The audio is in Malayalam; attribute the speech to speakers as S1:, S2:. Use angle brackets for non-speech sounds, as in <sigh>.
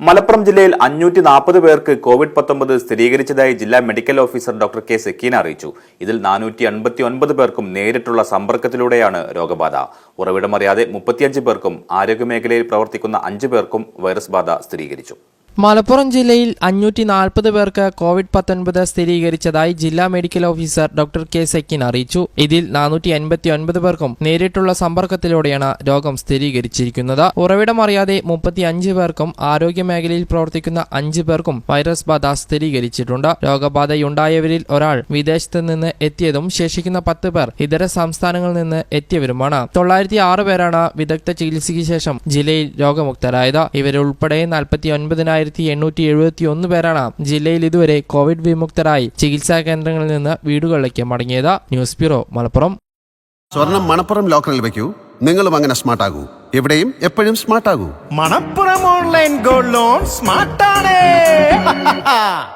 S1: മലപ്പുറം ജില്ലയിൽ അഞ്ഞൂറ്റി നാൽപ്പത് പേർക്ക് കോവിഡ് പത്തൊമ്പത് സ്ഥിരീകരിച്ചതായി ജില്ലാ medical officer doctor K Sakeena അറിയിച്ചു. ഇതിൽ നാനൂറ്റി അൻപത്തി ഒൻപത് പേർക്കും നേരിട്ടുള്ള സമ്പർക്കത്തിലൂടെയാണ് രോഗബാധ. ഉറവിടമറിയാതെ മുപ്പത്തിയഞ്ച് പേർക്കും ആരോഗ്യമേഖലയിൽ പ്രവർത്തിക്കുന്ന അഞ്ച് പേർക്കും വൈറസ് ബാധ സ്ഥിരീകരിച്ചു.
S2: മലപ്പുറം ജില്ലയിൽ അഞ്ഞൂറ്റി നാൽപ്പത് പേർക്ക് കോവിഡ് പത്തൊൻപത് സ്ഥിരീകരിച്ചതായി ജില്ലാ medical officer doctor K Sakeena അറിയിച്ചു. ഇതിൽ നാനൂറ്റി അൻപത്തി ഒൻപത് പേർക്കും നേരിട്ടുള്ള സമ്പർക്കത്തിലൂടെയാണ് രോഗം സ്ഥിരീകരിച്ചിരിക്കുന്നത്. ഉറവിടമറിയാതെ മുപ്പത്തി അഞ്ച് പേർക്കും ആരോഗ്യ മേഖലയിൽ പ്രവർത്തിക്കുന്ന അഞ്ച് പേർക്കും വൈറസ് ബാധ സ്ഥിരീകരിച്ചിട്ടുണ്ട്. രോഗബാധയുണ്ടായവരിൽ ഒരാൾ വിദേശത്ത് നിന്ന് എത്തിയതും ശേഷിക്കുന്ന പത്ത് പേർ ഇതര സംസ്ഥാനങ്ങളിൽ നിന്ന് എത്തിയവരുമാണ്. തൊള്ളായിരത്തി ആറ് പേരാണ് വിദഗ്ധ ചികിത്സയ്ക്ക് ശേഷം ജില്ലയിൽ രോഗമുക്തരായത്. ഇവരുൾപ്പെടെ നാൽപ്പത്തി ഒൻപതിനായിരത്തി എണ്ണൂറ്റി എഴുപത്തി ഒന്ന് പേരാണ് ജില്ലയിൽ ഇതുവരെ കോവിഡ് വിമുക്തരായി ചികിത്സാ കേന്ദ്രങ്ങളിൽ നിന്ന് വീടുകളിലേക്ക് മടങ്ങിയത്. News bureau Malappuram.
S3: സ്വർണം മണപ്പുറം ലോക്കറിൽ വെക്കൂ നിങ്ങളും അങ്ങനെ സ്മാർട്ട് ആകൂ എവിടെയും എപ്പോഴും സ്മാർട്ട് ആകൂ
S4: മണപ്പുറം ഓൺലൈൻ ഗോൾഡ് ലോൺ സ്മാർട്ടാണ്. <laughs>